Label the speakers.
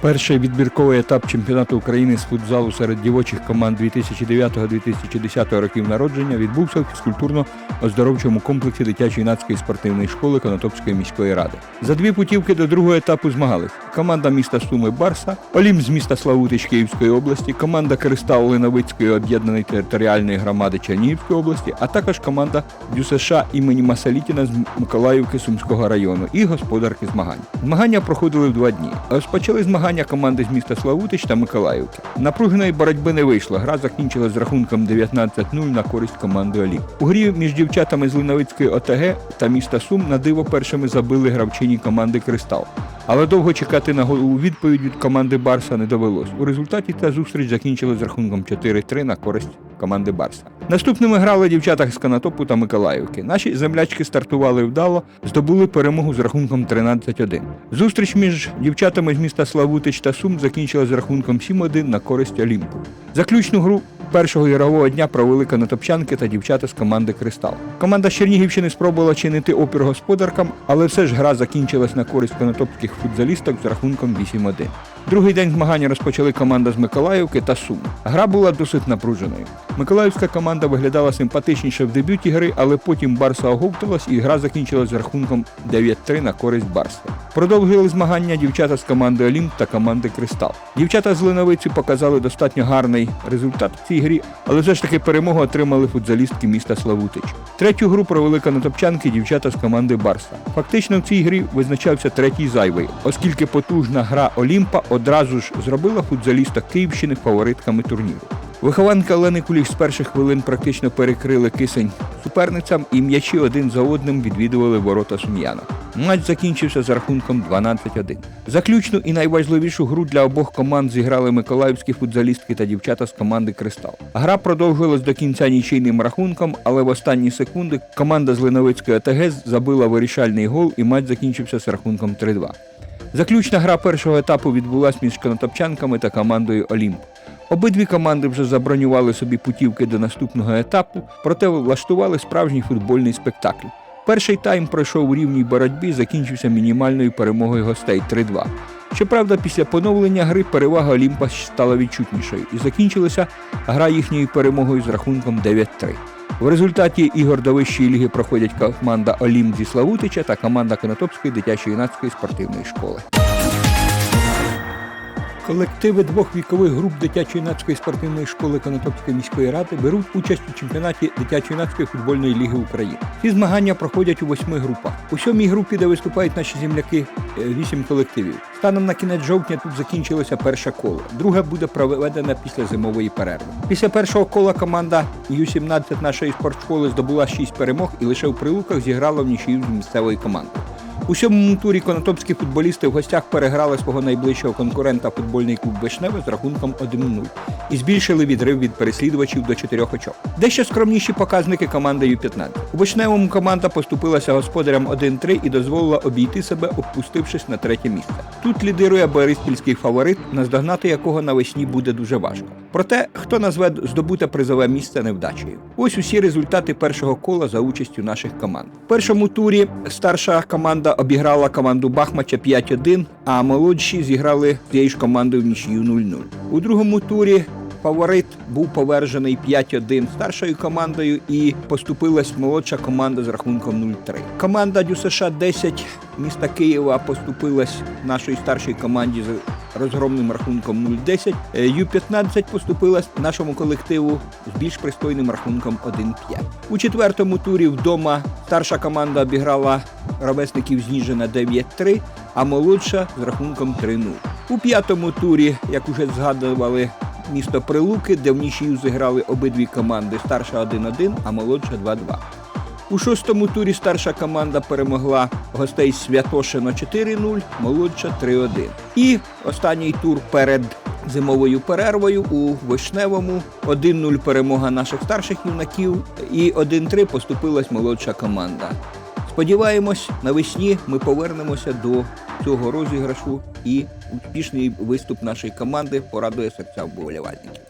Speaker 1: Перший відбірковий етап чемпіонату України з футзалу серед дівочих команд 2009-2010 років народження відбувся в фізкультурно-оздоровчому комплексі дитячо-юнацької спортивної школи Конотопської міської ради. За дві путівки до другого етапу змагались команда міста Суми Барса, Олім з міста Славутич Київської області, команда Кристал Леновицької об'єднаної територіальної громади Чернігівської області, а також команда ДЮСШ імені Масалітіна з Миколаївки Сумського району і господарки змагань. Змагання проходили в два дні. Розпочали змагання команди з міста Славутич та Миколаївки. Напруженої боротьби не вийшло. Гра закінчилась з рахунком 19-0 на користь команди Олі. У грі між дівчатами з Линовицької ОТГ та міста Сум на диво першими забили гравчині команди Кристал. Але довго чекати на голову відповідь від команди Барса не довелось. У результаті та зустріч закінчилась з рахунком 4-3 на користь команди Барса. Наступними грали дівчата з Канатопу та Миколаївки. Наші землячки стартували вдало, здобули перемогу з рахунком 13-1. Зустріч між дівчатами з міста Славутич та Сум закінчилась з рахунком 7-1 на користь Олімпу. Заключну гру першого ігрового дня провели канатопчанки та дівчата з команди Кристал. Команда з Чернігівщини спробувала чинити опір господаркам, але все ж гра закінчилась на користь канатопських футзалісток з рахунком 8-1. Другий день змагання розпочали команда з Миколаївки та Сум. Гра була досить напруженою. Миколаївська команда виглядала симпатичніше в дебюті гри, але потім Барса оговталась і гра закінчилась з рахунком 9-3 на користь Барса. Продовжили змагання дівчата з команди Олімп та команди Кристал. Дівчата з Леновиці показали достатньо гарний результат в цій грі, але все ж таки перемогу отримали футзалістки міста Славутич. Третю гру провели канатопчанки дівчата з команди Барса. Фактично в цій грі визначався третій зайвий, оскільки потужна гра Олімпа одразу ж зробила футзаліста Київщини фаворитками турніру. Вихованки Олени Куліш з перших хвилин практично перекрили кисень суперницям і м'ячі один за одним відвідували ворота Сум'яна. Матч закінчився з рахунком 12-1. Заключну і найважливішу гру для обох команд зіграли миколаївські футзалістки та дівчата з команди Кристал. Гра продовжилась до кінця нічийним рахунком, але в останні секунди команда з Леновицької АТГ забила вирішальний гол і матч закінчився з рахунком 3-2. Заключна гра першого етапу відбулась між канатопчанками та командою Олімп. Обидві команди вже забронювали собі путівки до наступного етапу, проте влаштували справжній футбольний спектакль. Перший тайм пройшов у рівній боротьбі, закінчився мінімальною перемогою гостей 3-2. Щоправда, після поновлення гри перевага Олімпа стала відчутнішою і закінчилася гра їхньою перемогою з рахунком 9-3. В результаті ігор до вищої ліги проходять команда Олімп зі Славутича та команда Конотопської дитячо-юнацької спортивної школи. Колективи двох вікових груп дитячо-юнацької спортивної школи Конотопської міської ради беруть участь у чемпіонаті дитячо-юнацької футбольної ліги України. Ці змагання проходять у восьми групах. У сьомій групі, де виступають наші земляки, е, вісім колективів. Станом на кінець жовтня тут закінчилося перше коло. Друге буде проведене після зимової перерви. Після першого кола команда Ю-17 нашої спортшколи здобула шість перемог і лише в прилуках зіграла в нічию з місцевою командою. У сьомому турі конотопські футболісти в гостях переграли свого найближчого конкурента футбольний клуб Вишневе з рахунком 1-0 і збільшили відрив від переслідувачів до 4 очок. Дещо скромніші показники команди Ю-15. У Вишневому команда поступилася господарям 1-3 і дозволила обійти себе, опустившись на третє місце. Тут лідирує бориспільський фаворит, наздогнати якого навесні буде дуже важко. Проте, хто назве здобуте призове місце невдачею. Ось усі результати першого кола за участю наших команд. В першому турі старша команда обіграла команду Бахмача 5-1, а молодші зіграли з тією ж командою в нічию 0-0. У другому турі фаворит був повержений 5-1 старшою командою і поступилась молодша команда з рахунком 0-3. Команда ДЮСШ 10 міста Києва поступилась нашій старшій команді з розгромним рахунком 0-10. Е, Ю-15 поступилась нашому колективу з більш пристойним рахунком 1-5. У четвертому турі вдома старша команда обіграла ровесників з Ніжина 9-3, а молодша з рахунком 3-0. У п'ятому турі, як уже згадували, місто Прилуки, де в нічию зіграли обидві команди старша 1-1, а молодша 2-2. У шостому турі старша команда перемогла гостей Святошино 4-0, молодша 3-1. І останній тур перед зимовою перервою у Вишневому 1-0 перемога наших старших юнаків і 1-3 поступилась молодша команда. Сподіваємось, навесні ми повернемося до цього розіграшу і успішний виступ нашої команди порадує серця вболівальників.